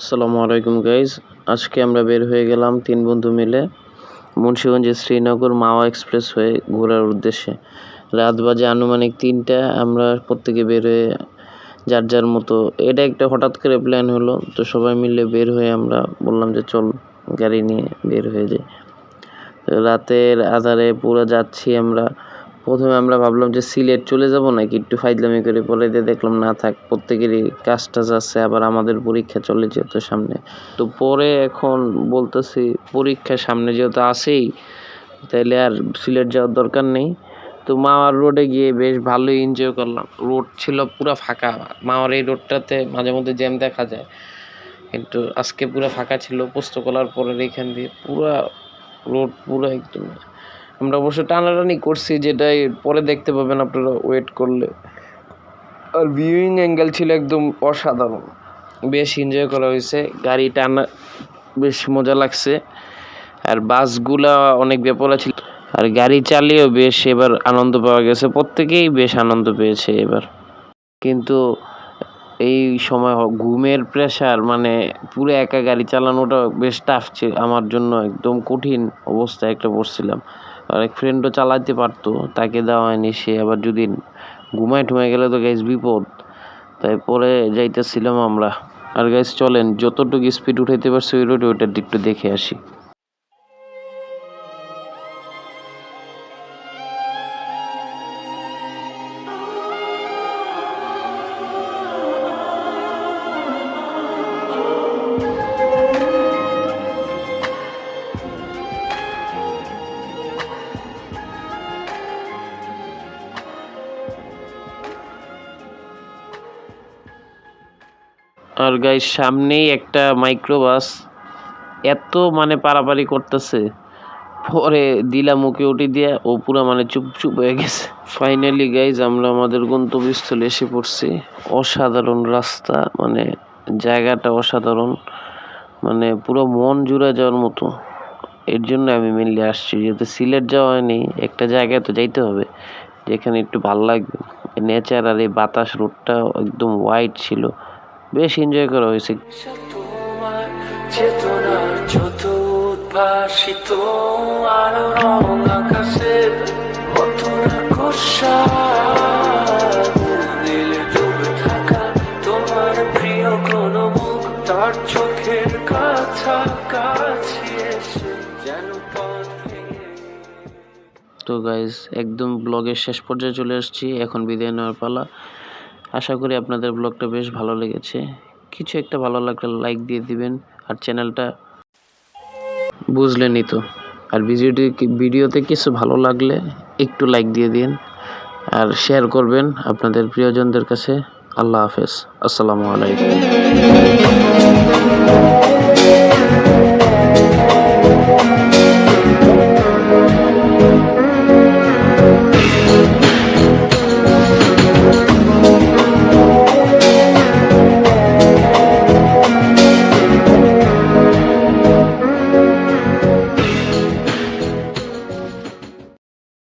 আসসালামু আলাইকুম গাইজ আজকে আমরা বের হয়ে গেলাম তিন বন্ধু মিলে মুন্সিগঞ্জের শ্রীনগর মাওয়া এক্সপ্রেস হয়ে ঘোরার উদ্দেশ্যে। রাত বাজে আনুমানিক তিনটা, আমরা প্রত্যেকে বের হয়ে যার যার মতো, এটা একটা হঠাৎ করে প্ল্যান হলো, তো সবাই মিলে বের হয়ে আমরা বললাম যে চল গাড়ি নিয়ে বের হয়ে যাই। রাতের আধারে পুরো যাচ্ছি আমরা। প্রথমে আমরা ভাবলাম যে সিলেট চলে যাব নাকি একটু ফাইজলামি করে পরে দিয়ে দেখলাম, না থাক, প্রত্যেকেরই কাজ টাজ আছে আবার আমাদের পরীক্ষা চলে যেত সামনে। তো পরে এখন বলতেছি পরীক্ষা সামনে যেহেতু আসেই তাইলে আর সিলেট যাওয়ার দরকার নেই। তো মাওয়ার রোডে গিয়ে বেশ ভালোই এনজয় করলাম। রোড ছিল পুরো ফাঁকা। মাওয়ার এই রোডটাতে মাঝে মধ্যে জ্যাম দেখা যায়। কিন্তু আজকে পুরো ফাঁকা ছিল পোস্তকলার পরের এখান দিয়ে পুরা রোড পুরো একদম আমরা অবশ্য টানাটানি করছি যেটা এর পরে দেখতে পাবেন আপনারা ওয়েট করলে। আর ভিউইং অ্যাঙ্গেল ছিল একদম অসাধারণ। বেশ এনজয় করা হয়েছে। গাড়ি টানা বেশ মজা লাগছে। আর বাসগুলা অনেক বেপরা ছিল। আর গাড়ি চালিয়েও বেশ এবার আনন্দ পাওয়া গেছে। প্রত্যেকেই বেশ আনন্দ পেয়েছে এবার। কিন্তু এই সময় ঘুমের প্রেশার মানে পুরো একা গাড়ি চালানোটা বেশ টাফ ছিল। আমার জন্য একদম কঠিন অবস্থায় একটা পড়ছিলাম। এক ফ্রেন্ডও চালাতে পারতো, তাকে দেওয়া হয়নি, সে আবার যদি ঘুমায় ঠুমায় গেলে তো গ্যাস বিপদ। তাই পরে যাইতেছিলাম আমরা। আর গ্যাস চলেন, যতটুকু স্পিড উঠাইতে পারছি ওই রোডে ওইটার একটু দেখে আসি। আর গাইস সামনেই একটা মাইক্রোবাস এত মানে পারাপারি করতেছে। পরে দিলাম ওকে উঠে দিয়ে, ও পুরো মানে চুপ চুপ হয়ে গেছে। ফাইনালি গাইজ আমরা আমাদের গন্তব্যস্থলে এসে পড়ছি। অসাধারণ রাস্তা মানে জায়গাটা অসাধারণ। মানে পুরো মন জুড়ে যাওয়ার মতো। এর জন্য আমি মেনলি আসছি, যেহেতু সিলেট যাওয়া হয়নি, একটা জায়গায় তো যাইতে হবে, যেখানে একটু ভালো লাগবে। নেচার আর এই বাতাস রোডটা একদম হোয়াইট ছিল। বেশ এনজয় করা হয়েছে। তোমার চেতনার যত উদ্ভাসিত আলো রং আকাশের কত না দিলে ডুবে থাকা তোমার প্রিয় কোন মুখ তার চোখের কাছাকাছি এসে যেন পথ তো গাইজ একদম ব্লগের শেষ পর্যায়ে চলে আসছি এখন বিদায় নেওয়ার পালা। আশা করি আপনাদের ব্লগটা বেশ ভালো লেগেছে। কিছু একটা ভালো লাগলে লাইক দিয়ে দিবেন আর চ্যানেলটা বুঝলেনই তো। আর ভিডিওটি ভিডিওতে কিছু ভালো লাগলে একটু লাইক দিয়ে দিন আর শেয়ার করবেন আপনাদের প্রিয়জনদের কাছে। আল্লাহ হাফেজ। আসসালামু আলাইকুম।